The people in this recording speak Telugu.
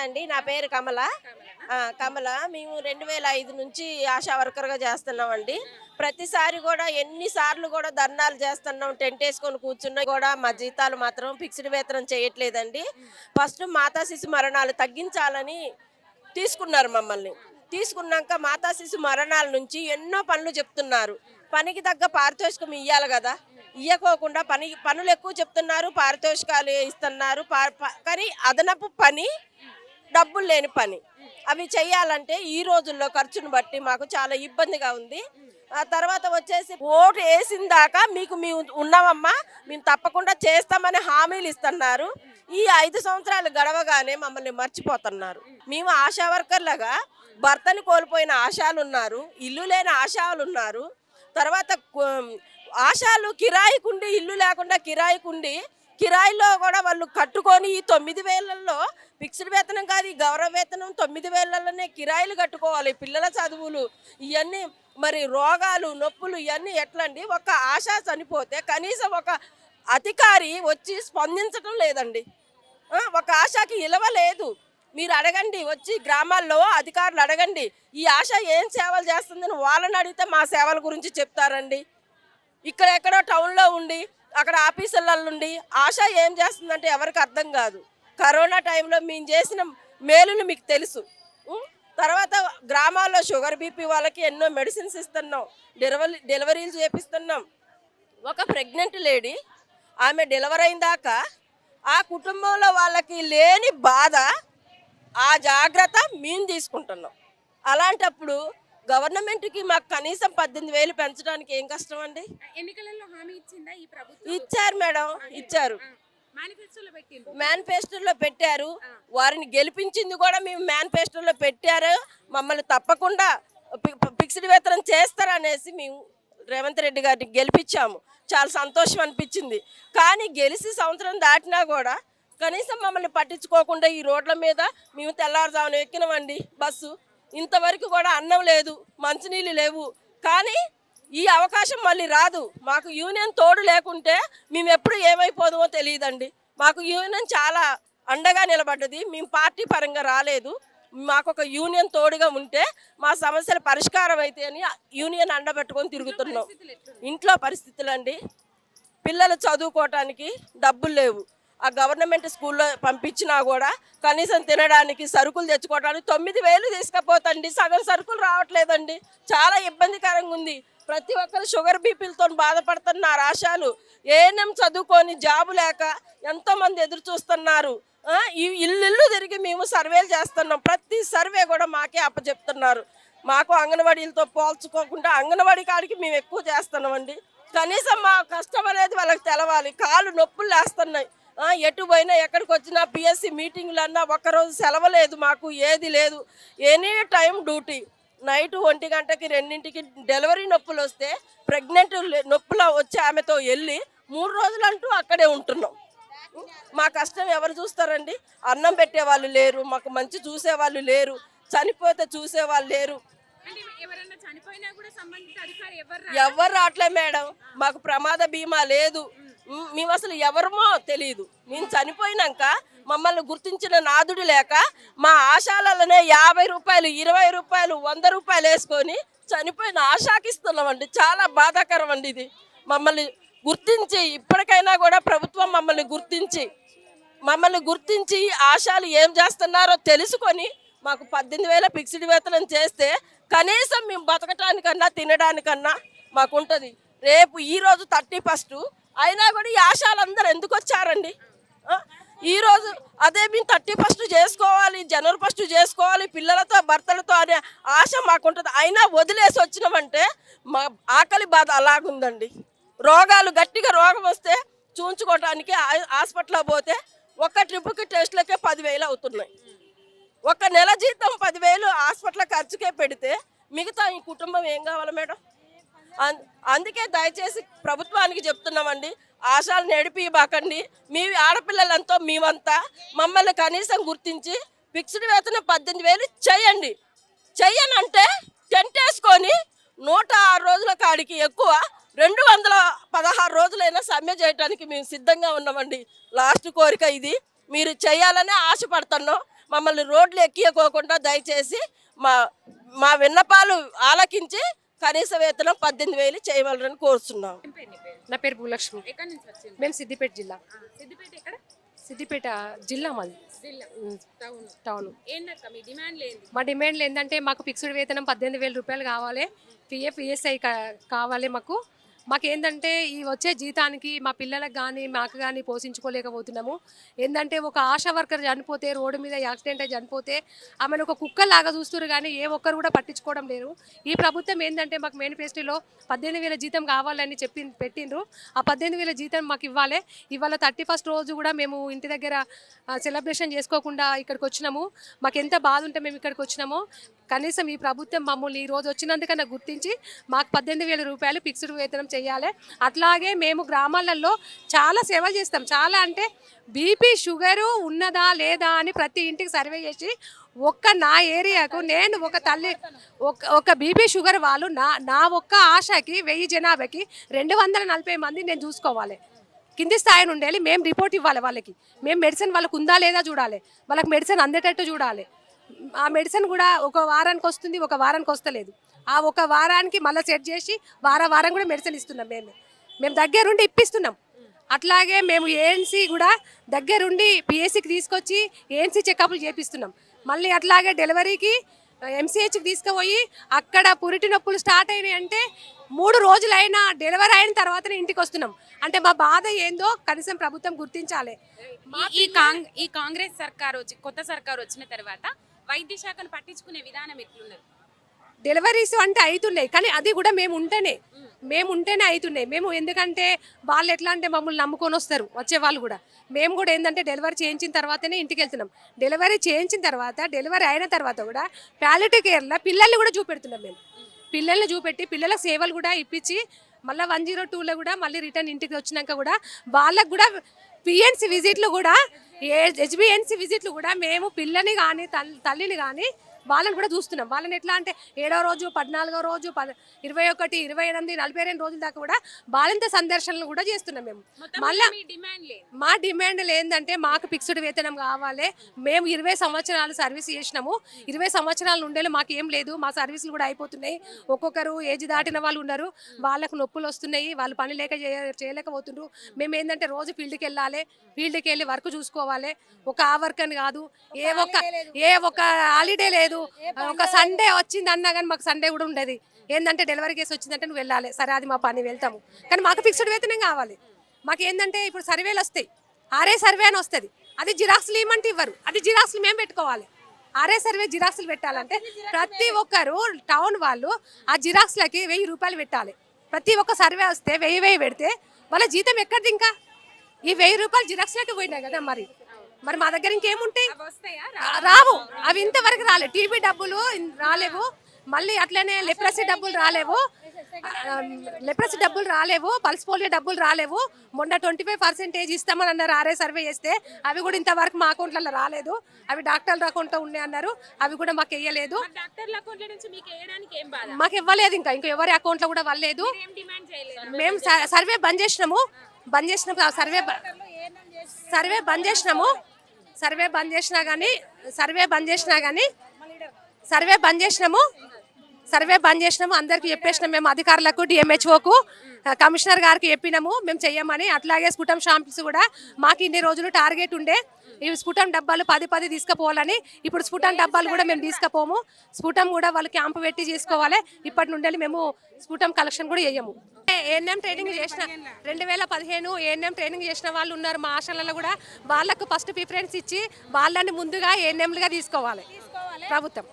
అండి. నా పేరు కమల. కమల మేము రెండు వేల ఐదు నుంచి ఆశా వర్కర్గా చేస్తున్నామండి. ప్రతిసారి కూడా ఎన్నిసార్లు కూడా ధర్నాలు చేస్తున్నాం టెంట్ వేసుకొని కూర్చున్నా కూడా మా జీతాలు మాత్రం ఫిక్స్డ్ వేతనం చేయట్లేదండి. ఫస్ట్ మాతా శిశు మరణాలు తగ్గించాలని తీసుకున్నారు మమ్మల్ని. తీసుకున్నాక మాతా శిశు మరణాల నుంచి ఎన్నో పనులు చెప్తున్నారు. పనికి తగ్గ పారితోషికం ఇవ్వాలి కదా. ఇవ్వకోకుండా పని పనులు ఎక్కువ చెప్తున్నారు పారితోషికాలు ఇస్తున్నారు పా- ప- కానీ అదనపు పని డబ్బులు లేని పని. అవి చేయాలంటే ఈ రోజుల్లో ఖర్చును బట్టి మాకు చాలా ఇబ్బందిగా ఉంది. ఆ తర్వాత వచ్చేసి ఓటు వేసిన దాకా మీకు మేము ఉన్నామమ్మా మేము తప్పకుండా చేస్తామని హామీలు ఇస్తున్నారు. ఈ ఐదు సంవత్సరాలు గడవగానే మమ్మల్ని మర్చిపోతున్నారు. మేము ఆశా వర్కర్లుగా భర్తని కోల్పోయిన ఆశాలు ఉన్నారు ఇల్లు లేని ఆశాలు ఉన్నారు తర్వాత ఆశాలు కిరాయికుండి ఇల్లు లేకుండా కిరాయికుండి కిరాయిలో కూడా వాళ్ళు కట్టుకొని ఈ తొమ్మిది వేలల్లో ఫిక్స్డ్ వేతనం కాదు ఈ గౌరవ వేతనం తొమ్మిది వేలలోనే కిరాయిలు కట్టుకోవాలి. పిల్లల చదువులు ఇవన్నీ మరి రోగాలు నొప్పులు ఇవన్నీ ఎట్లండి? ఒక ఆశ చనిపోతే కనీసం ఒక అధికారి వచ్చి స్పందించడం లేదండి. ఒక ఆశకి ఇలవ లేదు. మీరు అడగండి వచ్చి గ్రామాల్లో అధికారులు అడగండి ఈ ఆశ ఏం సేవలు చేస్తుందని వాళ్ళని అడిగితే మా సేవల గురించి చెప్తారండి. ఇక్కడ ఎక్కడో టౌన్లో ఉండి అక్కడ ఆఫీసులలో ఉండి ఆశ ఏం చేస్తుందంటే ఎవరికి అర్థం కాదు. కరోనా టైంలో మేము చేసిన మేలులు మీకు తెలుసు. తర్వాత గ్రామాల్లో షుగర్ బీపీ వాళ్ళకి ఎన్నో మెడిసిన్స్ ఇస్తున్నాం. డెలివరీ డెలివరీలు చేపిస్తున్నాం. ఒక ప్రెగ్నెంట్ లేడీ ఆమె డెలివరీ అయిందాక ఆ కుటుంబంలో వాళ్ళకి లేని బాధ ఆ జాగ్రత్త మేము తీసుకుంటున్నాం. అలాంటప్పుడు గవర్నమెంట్కి మాకు కనీసం పద్దెనిమిది వేలు పెంచడానికి ఏం కష్టం అండి ఎన్నికలలో హామీ ఇచ్చిందా ఈ ప్రభుత్వం? ఇచ్చారు మేడం ఇచ్చారు. మేనిఫెస్టోలో పెట్టారు. వారిని గెలిపించింది కూడా మేము మేనిఫెస్టోలో పెట్టారు. మమ్మల్ని తప్పకుండా ఫిక్స్డ్ వేతనం చేస్తారనేసి మేము రేవంత్ రెడ్డి గారిని గెలిపించాము. చాలా సంతోషం అనిపించింది. కానీ గెలిచి సంవత్సరం దాటినా కూడా కనీసం మమ్మల్ని పట్టించుకోకుండా ఈ రోడ్ల మీద మేము తెల్లారుజామున ఎక్కినామండి బస్సు. ఇంతవరకు కూడా అన్నం లేదు మంచినీళ్ళు లేవు. కానీ ఈ అవకాశం మళ్ళీ రాదు. మాకు యూనియన్ తోడు లేకుంటే మేము ఎప్పుడు ఏమైపోదుమో తెలియదండి. మాకు యూనియన్ చాలా అండగా నిలబడ్డది. మేము పార్టీ పరంగా రాలేదు. మాకు ఒక యూనియన్ తోడుగా ఉంటే మా సమస్యల పరిష్కారం అయితే అని యూనియన్ అండబెట్టుకొని తిరుగుతున్నాం. ఇంట్లో పరిస్థితులు అండి పిల్లలు చదువుకోవటానికి డబ్బులు లేవు. ఆ గవర్నమెంట్ స్కూల్లో పంపించినా కూడా కనీసం తినడానికి సరుకులు తెచ్చుకోవడానికి తొమ్మిది వేలు తీసుకపోతండి. సగం సరుకులు రావట్లేదండి. చాలా ఇబ్బందికరంగా ఉంది. ప్రతి ఒక్కరు షుగర్ బీపీలతో బాధపడుతున్న రాశాలు ఏఎన్ఎం చదువుకొని జాబు లేక ఎంతోమంది ఎదురు చూస్తున్నారు. ఈ ఇల్లు ఇల్లు తిరిగి మేము సర్వేలు చేస్తున్నాం. ప్రతి సర్వే కూడా మాకే అప్పచెప్తున్నారు. మాకు అంగన్వాడీలతో పోల్చుకోకుండా అంగన్వాడీ కాడికి మేము ఎక్కువ చేస్తున్నామండి. కనీసం మా కష్టం అనేది వాళ్ళకి తెలవాలి. కాళ్ళు నొప్పులు లేస్తున్నాయి. ఎటు పోయినా ఎక్కడికి వచ్చినా పిఎస్సి మీటింగ్లు అన్నా ఒక్కరోజు సెలవు లేదు మాకు ఏది లేదు. Any time duty. నైట్ ఒంటి గంటకి రెండింటికి డెలివరీ నొప్పులు వస్తే ప్రెగ్నెంట్ నొప్పులు వచ్చి ఆమెతో వెళ్ళి మూడు రోజులు అంటూ అక్కడే ఉంటున్నాం. మా కష్టం ఎవరు చూస్తారండి? అన్నం పెట్టే వాళ్ళు లేరు మాకు మంచి చూసే వాళ్ళు లేరు. చనిపోతే చూసే వాళ్ళు లేరు ఎవరు రావట్లే మేడం మాకు ప్రమాద బీమా లేదు. మేము అసలు ఎవరమో తెలియదు మేము చనిపోయినాక మమ్మల్ని గుర్తించిన నాదుడు లేక మా ఆశాలలోనే యాభై రూపాయలు ఇరవై రూపాయలు వంద రూపాయలు వేసుకొని చనిపోయిన ఆశాకిస్తున్నామండి. చాలా బాధాకరం అండి ఇది. మమ్మల్ని గుర్తించి ఇప్పటికైనా కూడా ప్రభుత్వం మమ్మల్ని గుర్తించి మమ్మల్ని గుర్తించి ఆశాలు ఏం చేస్తున్నారో తెలుసుకొని మాకు పద్దెనిమిది వేల ఫిక్స్డ్ వేతనం చేస్తే కనీసం మేము బతకటానికన్నా తినడానికన్నా మాకు ఉంటుంది రేపు ఈరోజు థర్టీ ఫస్ట్ అయినా కూడా ఈ ఆశాలు ఎందుకు వచ్చారండి? ఈరోజు ఈ రోజు అదే మేము థర్టీ ఫస్ట్ చేసుకోవాలి జనవరి ఫస్ట్ చేసుకోవాలి పిల్లలతో భర్తలతో అనే ఆశ మాకుంటుంది. అయినా వదిలేసి వచ్చినామంటే మా ఆకలి బాధ అలాగుందండి. రోగాలు గట్టిగా రోగం వస్తే చూంచుకోవటానికి హాస్పిటల్లో పోతే ఒక్క ట్రిప్కి టెస్ట్లకే పదివేలు అవుతున్నాయి. ఒక నెల జీతం పదివేలు హాస్పిటల్ ఖర్చుకే పెడితే మిగతా ఈ కుటుంబం ఏం కావాలి మేడం? అందుకే దయచేసి ప్రభుత్వానికి చెప్తున్నామండి ఆశాలు నడిపిబాకండి మీ ఆడపిల్లలంతా మేమంతా మమ్మల్ని కనీసం గుర్తించి ఫిక్స్డ్ వేతనం పద్దెనిమిది వేలు చేయండి చెయ్యనంటే టెంట్ వేసుకొని నూట ఆరు రోజుల కాడికి ఎక్కువ రెండు వందల పదహారు రోజులైనా సమ్మె చేయడానికి మేము సిద్ధంగా ఉన్నామండి. లాస్ట్ కోరిక ఇది. మీరు చేయాలనే ఆశపడుతున్నాం. మమ్మల్ని రోడ్లు ఎక్కియకోకుండా దయచేసి మా మా విన్నపాలు ఆలకించి కనీస వేతనం పద్దెనిమిది వేలు చేయవాలని కోరుతున్నాం. నీ పేరు? భూలక్ష్మి. ఎక్కడి నుంచి వచ్చింది? మేము సిద్దిపేట జిల్లా. సిద్దిపేట ఎక్కడ? సిద్దిపేట జిల్లా మాది. జిల్లా టౌన్. మా డిమాండ్లు ఏంటంటే మాకు ఫిక్స్డ్ వేతనం పద్దెనిమిది వేల రూపాయలు కావాలి. పిఎఫ్ ఈఎస్ఐ కావాలి మాకు. మాకు ఏంటంటే ఈ వచ్చే జీతానికి మా పిల్లలకు కానీ మాకు కానీ పోషించుకోలేకపోతున్నాము. ఏంటంటే ఒక ఆశా వర్కర్ చనిపోతే రోడ్డు మీద యాక్సిడెంట్ అయి చనిపోతే ఆమెను ఒక కుక్కలాగా చూస్తున్నారు కానీ ఏ ఒక్కరు కూడా పట్టించుకోవడం లేరు ఈ ప్రభుత్వం ఏంటంటే మాకు మేనిఫెస్టోలో పద్దెనిమిది వేల జీతం కావాలని చెప్పి పెట్టిండ్రు. ఆ పద్దెనిమిది వేల జీతం మాకు ఇవ్వాలి. ఇవాళ థర్టీ ఫస్ట్ రోజు కూడా మేము ఇంటి దగ్గర సెలబ్రేషన్ చేసుకోకుండా ఇక్కడికి వచ్చినాము. మాకు ఎంత బాధ ఉంటే మేము ఇక్కడికి వచ్చినామో. కనీసం ఈ ప్రభుత్వం మమ్మల్ని ఈ రోజు వచ్చినందుకన్నా గుర్తించి మాకు పద్దెనిమిది వేల రూపాయలు ఫిక్స్డ్ వేతనం చేయాలి చేయాలి. అట్లాగే మేము గ్రామాలలో చాలా సేవలు చేస్తాం. చాలా అంటే బీపీ షుగరు ఉన్నదా లేదా అని ప్రతి ఇంటికి సర్వే చేసి ఒక్క నా ఏరియాకు నేను ఒక తల్లి ఒక ఒక బీపీ షుగర్ వాళ్ళు నా నా ఒక్క ఆశకి వెయ్యి జనాభాకి రెండు వందల నలభై మంది నేను చూసుకోవాలి. కింది స్థాయి నుండి మేము రిపోర్ట్ ఇవ్వాలి వాళ్ళకి. మేము మెడిసిన్ వాళ్ళకు ఉందా లేదా చూడాలి. వాళ్ళకి మెడిసిన్ అందేటట్టు చూడాలి. ఆ మెడిసిన్ కూడా ఒక వారానికి వస్తుంది ఒక వారానికి వస్తలేదు. ఆ ఒక వారానికి మళ్ళీ సెట్ చేసి వార వారం కూడా మెడిసిన్ ఇస్తున్నాం మేము. మేము దగ్గరుండి ఇప్పిస్తున్నాం. అట్లాగే మేము ఏఎన్సీ కూడా దగ్గరుండి పిఎస్సికి తీసుకొచ్చి ఏఎన్సీ చెకప్లు చేపిస్తున్నాం. మళ్ళీ అట్లాగే డెలివరీకి ఎంసీహెచ్కి తీసుకుపోయి అక్కడ పురిటి నొప్పులు స్టార్ట్ అయినాయి అంటే మూడు రోజులైనా డెలివరీ అయిన తర్వాతనే ఇంటికి వస్తున్నాం అంటే మా బాధ ఏందో కనీసం ప్రభుత్వం గుర్తించాలి. ఈ- ఈ కాంగ్ ఈ కాంగ్రెస్ సర్కార్ వచ్చి కొత్త సర్కార్ వచ్చిన తర్వాత వైద్య శాఖను పట్టించుకునే విధానం ఎట్లున్నది డెలివరీస్ అంటే అవుతున్నాయి కానీ అది కూడా మేము ఉంటేనే. మేము ఉంటేనే అవుతున్నాయి మేము ఎందుకంటే వాళ్ళు ఎట్లా అంటే మమ్మల్ని నమ్ముకొని వస్తారు. వచ్చే వాళ్ళు కూడా. మేము కూడా ఏంటంటే డెలివరీ చేయించిన తర్వాతనే ఇంటికి వెళ్తున్నాం. డెలివరీ చేయించిన తర్వాత డెలివరీ అయిన తర్వాత కూడా ప్యాలిటీ కేర్లో పిల్లల్ని కూడా చూపెడుతున్నాం మేము. పిల్లల్ని చూపెట్టి పిల్లల సేవలు కూడా ఇప్పించి మళ్ళీ వన్ జీరో టూలో కూడా మళ్ళీ రిటర్న్ ఇంటికి వచ్చినాక కూడా వాళ్ళకు కూడా పిఎన్సి విజిట్లు కూడా హెచ్బిఎన్సి విజిట్లు కూడా మేము పిల్లని కానీ తల్లిని కానీ వాళ్ళని కూడా చూస్తున్నాం. వాళ్ళని ఎట్లా అంటే ఏడో రోజు పద్నాలుగో రోజు పద ఇరవై ఒకటి ఇరవై ఎనిమిది నలభై రెండు రోజుల దాకా కూడా బాలింత సందర్శనలు కూడా చేస్తున్నాం మేము. మళ్ళా మీ డిమాండ్ ఏంటంటే మాకు ఫిక్స్డ్ వేతనం కావాలి. మేము ఇరవై సంవత్సరాలు సర్వీస్ చేసినాము. ఇరవై సంవత్సరాల నుండి మాకు ఏం లేదు. మా సర్వీసులు కూడా అయిపోతున్నాయి. ఒక్కొక్కరు ఏజ్ దాటిన వాళ్ళు ఉన్నారు. వాళ్ళకు నొప్పులు వస్తున్నాయి. వాళ్ళు పని లేక చేయ- చేయలేకపోతుండ్రు. మేము ఏంటంటే రోజు ఫీల్డ్కి వెళ్ళాలి. ఫీల్డ్కి వెళ్ళి వర్క్ చూసుకోవాలి. ఒక ఆ వర్క్ అని కాదు. ఏ ఒక్క ఏ ఒక్క హాలిడే లేదు. ఒక సండే వచ్చింది అన్నా కానీ మాకు సండే కూడా ఉండేది. ఏంటంటే డెలివరీ కేసు వచ్చిందంటే నువ్వు వెళ్ళాలి. సరే అది మా పని వెళ్తాము. కానీ మాకు ఫిక్స్డ్ వేతనం కావాలి. మాకు ఏంటంటే ఇప్పుడు సర్వేలు వస్తాయి. ఆర్ఏ సర్వే అని వస్తుంది. అది జిరాక్స్లు ఇవ్వమంటే ఇవ్వరు. అది జిరాక్స్లు మేము పెట్టుకోవాలి. ఆర్ఏ సర్వే జిరాక్స్లు పెట్టాలంటే ప్రతి ఒక్కరు టౌన్ వాళ్ళు ఆ జిరాక్స్లకి వెయ్యి రూపాయలు పెట్టాలి. ప్రతి ఒక్క సర్వే వస్తే వెయ్యి వెయ్యి పెడితే వాళ్ళ జీతం ఎక్కడిది ఇంకా? ఈ వెయ్యి రూపాయలు జిరాక్స్లకి పోయినాయి కదా మరి. మరి మా దగ్గర ఇంకేముంటాయి? రావు? అవి ఇంతవరకు రాలేవు టీవీ డబ్బులు రాలేవు. మళ్ళీ అట్లనే లెప్రసీ డబ్బులు రాలేవు. లెప్రసీ డబ్బులు రాలేవు. పల్స్ పోలియో డబ్బులు రాలేవు. మొన్న ట్వంటీ ఫైవ్ పర్సెంటేజ్ ఇస్తామని అన్నారు ఆర్ఏ సర్వే చేస్తే. అవి కూడా ఇంతవరకు మా అకౌంట్లలో రాలేదు. అవి డాక్టర్ల అకౌంట్లో ఉన్నాయి అన్నారు. అవి కూడా మాకు వేయలేదు. మీకు ఇవ్వలేదు ఇంకా. ఇంకా ఎవరి అకౌంట్లో కూడా వల్లేదు మేము సర్వే బంద్ చేసినాము. బంద్ చేసినప్పుడు ఆ సర్వే సర్వే బంద్ చేసినాము. సర్వే బంద్ చేసినా కానీ సర్వే బంద్ చేసినా కానీ సర్వే బంద్ చేసినాము. సర్వే బంద్ చేసినాము. అందరికి చెప్పేసినాం మేము అధికారులకు డిఎంహెచ్ఓకు కమిషనర్ గారికి చెప్పినాము. మేము చెయ్యమని. అట్లాగే స్ఫుటం షాంపిల్స్ కూడా మాకు ఇన్ని రోజులు టార్గెట్ ఉండే. ఈ స్ఫుటం డబ్బాలు పది పది తీసుకుపోవాలని ఇప్పుడు స్ఫుటం డబ్బాలు కూడా మేము తీసుకుపోము. స్ఫుటం కూడా వాళ్ళు క్యాంపు పెట్టి చేసుకోవాలి ఇప్పటి నుండి మేము స్ఫుటం కలెక్షన్ కూడా చేయము ఏఎన్ఎం ట్రైనింగ్ చేసిన రెండు వేల పదిహేను ఏఎన్ఎం ట్రైనింగ్ చేసిన వాళ్ళు ఉన్నారు మా ఆశలలో కూడా. వాళ్ళకు ఫస్ట్ ప్రిఫరెన్స్ ఇచ్చి వాళ్ళని ముందుగా ఏఎన్ఎంలుగా తీసుకోవాలి. ప్రభుత్వం.